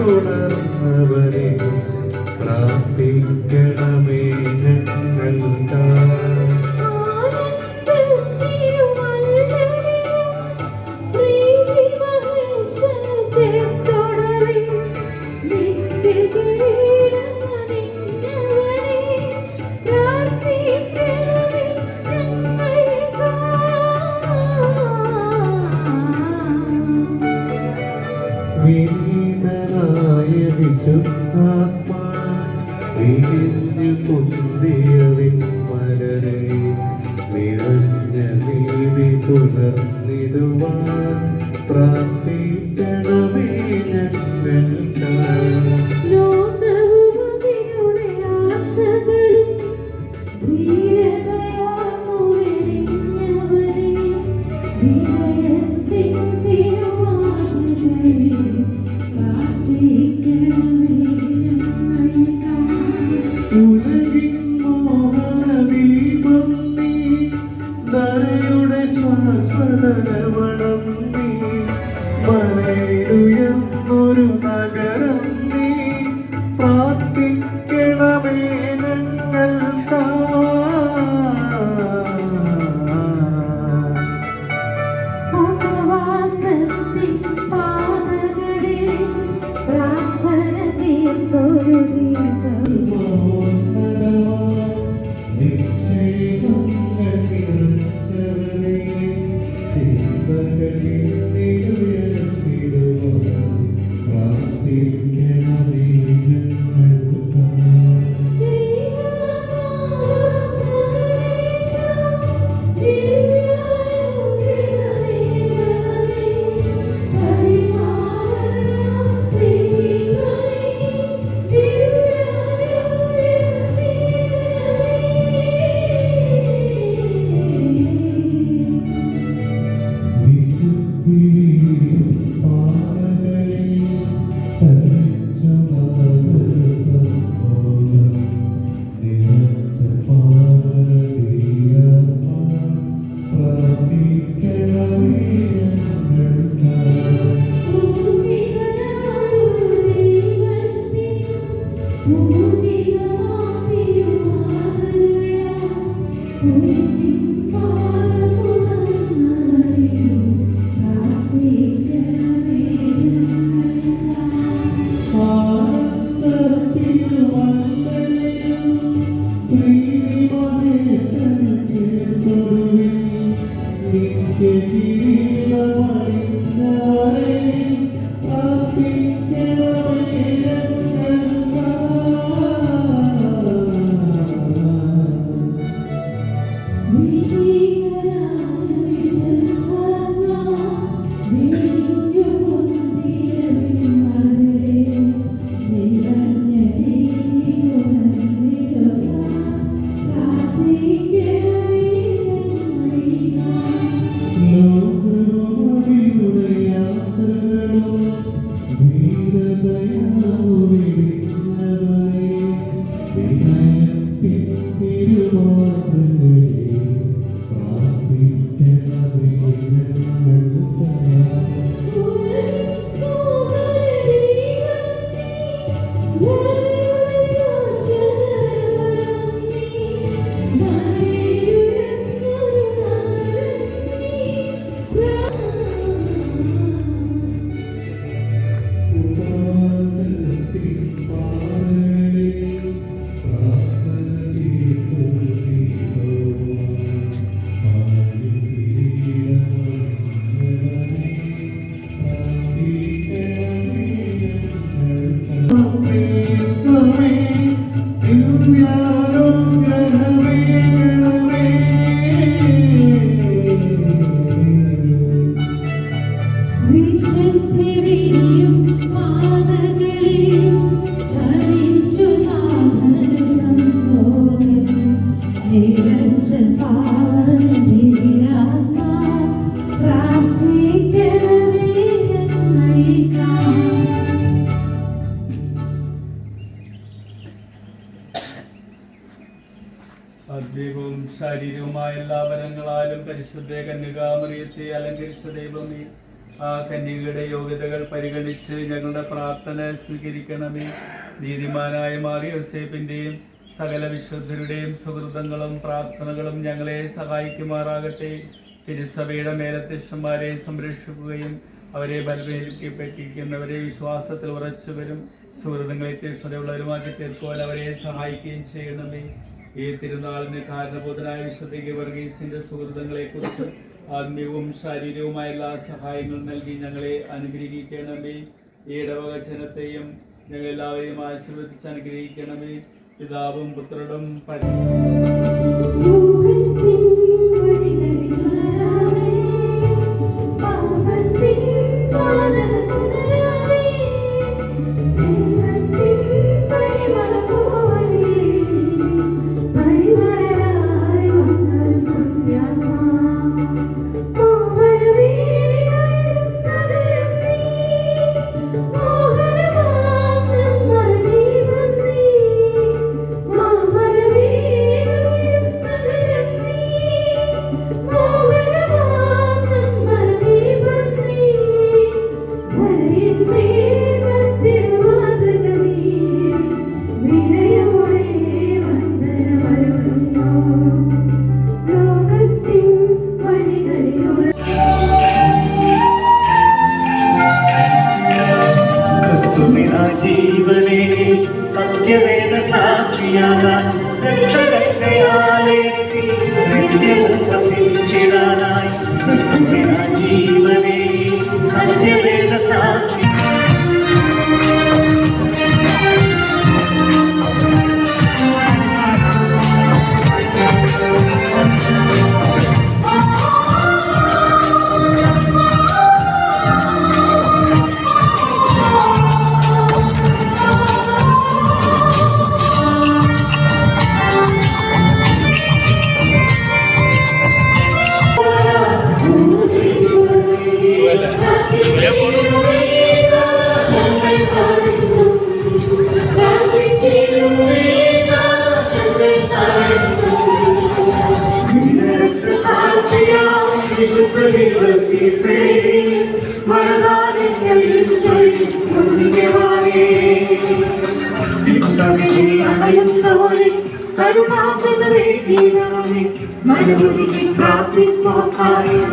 tornar വിശുദ്ധാത്മാ വിരിഞ്ഞു പൊന്തിയതിൻ മലരെ നിറഞ്ഞ നീതി പുലർന്നിടുവാൻ പ്രാർത്ഥന തീർത്തൊരു ജീവിതം. be ദൈവവും ശാരീരികവുമായ എല്ലാ വരങ്ങളാലും പരിശുദ്ധ കന്യകാമറിയത്തെ അലങ്കരിച്ച ദൈവമേ ആ കന്യകയുടെ യോഗ്യതകൾ പരിഗണിച്ച് ഞങ്ങളുടെ പ്രാർത്ഥന സ്വീകരിക്കണമേ. നീതിമാനായ മാറിയോസേപ്പിന്റെയും സകല വിശുദ്ധരുടെയും സുഹൃതങ്ങളും പ്രാർത്ഥനകളും ഞങ്ങളെ സഹായിക്കുമാറാകട്ടെ. തിരുസഭയുടെ മേലധ്യക്ഷന്മാരെ സംരക്ഷിക്കുകയും അവരെ ബലമേൽക്കപ്പെട്ടിരിക്കുന്നവരെ വിശ്വാസത്തിൽ ഉറച്ചുവരും. സുഹൃതങ്ങളെ തീക്ഷ്ണതയുള്ളവരുമാക്കി തീർക്കുവാൻ അവരെ സഹായിക്കുകയും ചെയ്യണമേ. ഈ തിരുനാളിന് കാരണബോധനായ വിശുദ്ധ വർഗീസിന്റെ സുഹൃത്തുക്കളെ കുറിച്ച് ആത്മീയവും ശാരീരികവുമായ എല്ലാ സഹായങ്ങളും നൽകി ഞങ്ങളെ അനുഗ്രഹിക്കണമേ. ഈ ഇടവക ജനത്തെയും ഞങ്ങൾ എല്ലാവരെയും ആശീർവദിച്ച് അനുഗ്രഹിക്കണമേ. പിതാവും പുത്രനും പരി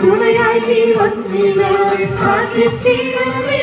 തുണയായി നീ വന്നിടാതെ പ്രാർത്ഥിച്ചിടമേ